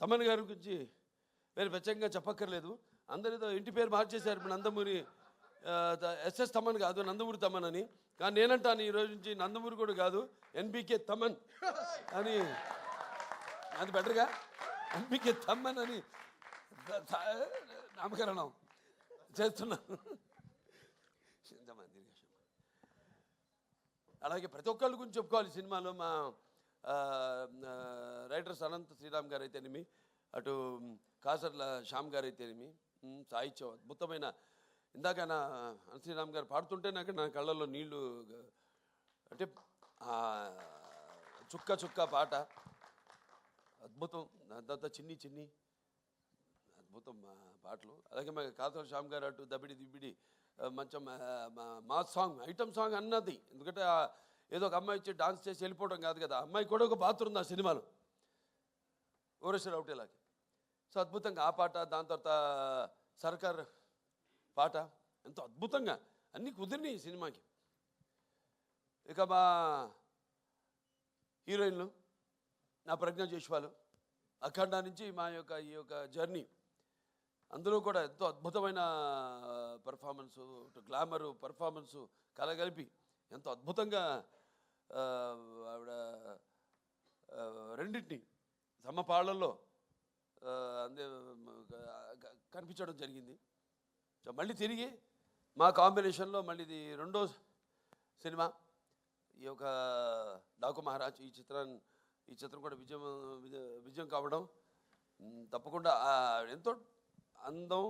తమన్ గారి గురించి వేరే ప్రత్యేకంగా చెప్పక్కర్లేదు. అందరితో ఇంటి పేరు మార్చేశారు ఇప్పుడు నందమూరి ఎస్ఎస్ తమన్ కాదు నందమూరి తమన్ అని. కానీ నేనంటాను ఈ రోజు నుంచి నందమూరి కూడా కాదు ఎన్బికే తమన్ అని. అది బెటర్గా? ఎన్బికే తమన్ అని. నామకరణం చేస్తున్నాను అలాగే ప్రతి ఒక్కళ్ళ గురించి చెప్పుకోవాలి సినిమాలో మా రైటర్స్ అనంత శ్రీరామ్ గారు అయితేనేమి అటు కాసర్ల శ్యామ్ గారు అయితేనేమి ఉమ్, సాహిత్యం అద్భుతమైన. ఇందాక నా శ్రీరామ్ గారు పాడుతుంటే నాకు నా కళ్ళల్లో నీళ్ళు అంటే చుక్క చుక్క పాట. అద్భుతం. తర్వాత చిన్ని చిన్ని. అద్భుతం పాటలు. అలాగే మా కాసర్ శ్యామ్ గారు అటు దబిడి దిబిడి మంచం మా మా సాంగ్ ఐటమ్ సాంగ్ అన్నది. ఎందుకంటే ఏదో ఒక అమ్మాయి వచ్చి డాన్స్ చేసి వెళ్ళిపోవడం కాదు కదా. అమ్మాయి కూడా ఒక పాత్ర ఉంది ఆ సినిమాలో. ఓరేశ్వర ఒకటేలాగా సో అద్భుతంగా ఆ పాట దాని తర్వాత సర్కార్ పాట ఎంతో అద్భుతంగా అన్నీ కుదిరినాయి ఈ సినిమాకి. ఇక మా హీరోయిన్లు నా ప్రజ్ఞ జైష్వాలు అఖండ నుంచి మా యొక్క ఈ యొక్క జర్నీ అందులో కూడా ఎంతో అద్భుతమైన పర్ఫార్మెన్సు గ్లామరు పర్ఫార్మెన్సు కలగలిపి ఎంతో అద్భుతంగా ఆవిడ రెండింటిని సమపాళ్ళలో అందే కనిపించడం జరిగింది. సో మళ్ళీ తిరిగి మా కాంబినేషన్లో మళ్ళీ ఇది రెండో సినిమా. ఈ యొక్క డాకు మహారాజ్ ఈ చిత్రాన్ని ఈ చిత్రం కూడా విజయం విజయం కావడం తప్పకుండా ఎంతో అందం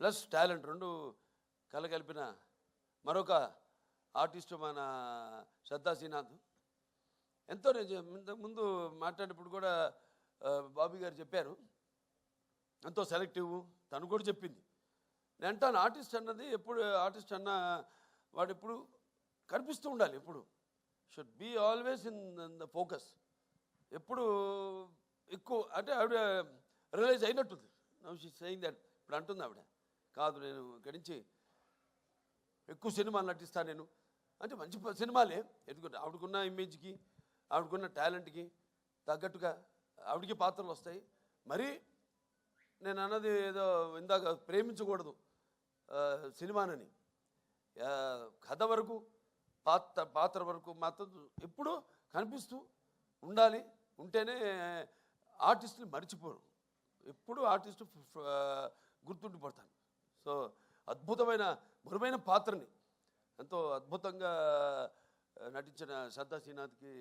ప్లస్ టాలెంట్ రెండు కలగలిపిన మరొక ఆర్టిస్ట్ మన శ్రద్ధా శ్రీనాథ్ ఎంతో నేను ఇంతకుముందు ముందు మాట్లాడినప్పుడు కూడా బాబీ గారు చెప్పారు. ఎంతో సెలెక్టివ్ తను కూడా చెప్పింది. నేను అంటాను ఆర్టిస్ట్ అన్నది ఎప్పుడు ఆర్టిస్ట్ అన్న వాడు ఎప్పుడు కనిపిస్తూ ఉండాలి ఎప్పుడు. Should be always in the focus ఎప్పుడు ఎక్కువ అంటే ఆవిడ రియలైజ్ అయినట్టుంది. నవ్ షీ సెయింగ్ దట్ ఇప్పుడు అంటుంది ఆవిడ. కాదు నేను ఇక్కడి నుంచి ఎక్కువ సినిమాలు నటిస్తాను నేను. అంటే మంచి సినిమాలే. ఎందుకంటే ఆవిడకున్న ఇమేజ్కి ఆవిడకున్న టాలెంట్కి తగ్గట్టుగా ఆవిడకి పాత్రలు వస్తాయి. మరి నేను అన్నది ఏదో ఇందాక ప్రేమించకూడదు సినిమానని. కథ వరకు పాత్ర పాత్ర వరకు మాత్రం ఎప్పుడూ కనిపిస్తూ ఉండాలి. ఉంటేనే ఆర్టిస్ట్ని మర్చిపోరు. ఎప్పుడు ఆర్టిస్ట్ గుర్తుండిపోతాను సో అద్భుతమైన బురమైన పాత్రని ఎంతో అద్భుతంగా నటించిన శ్రద్ధా శ్రీనాథ్కి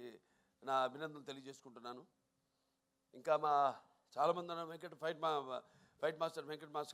నా అభినందనలు తెలియజేసుకుంటున్నాను. ఇంకా మా చాలామంది వెంకట ఫైట్ మా fight master Venkata master garu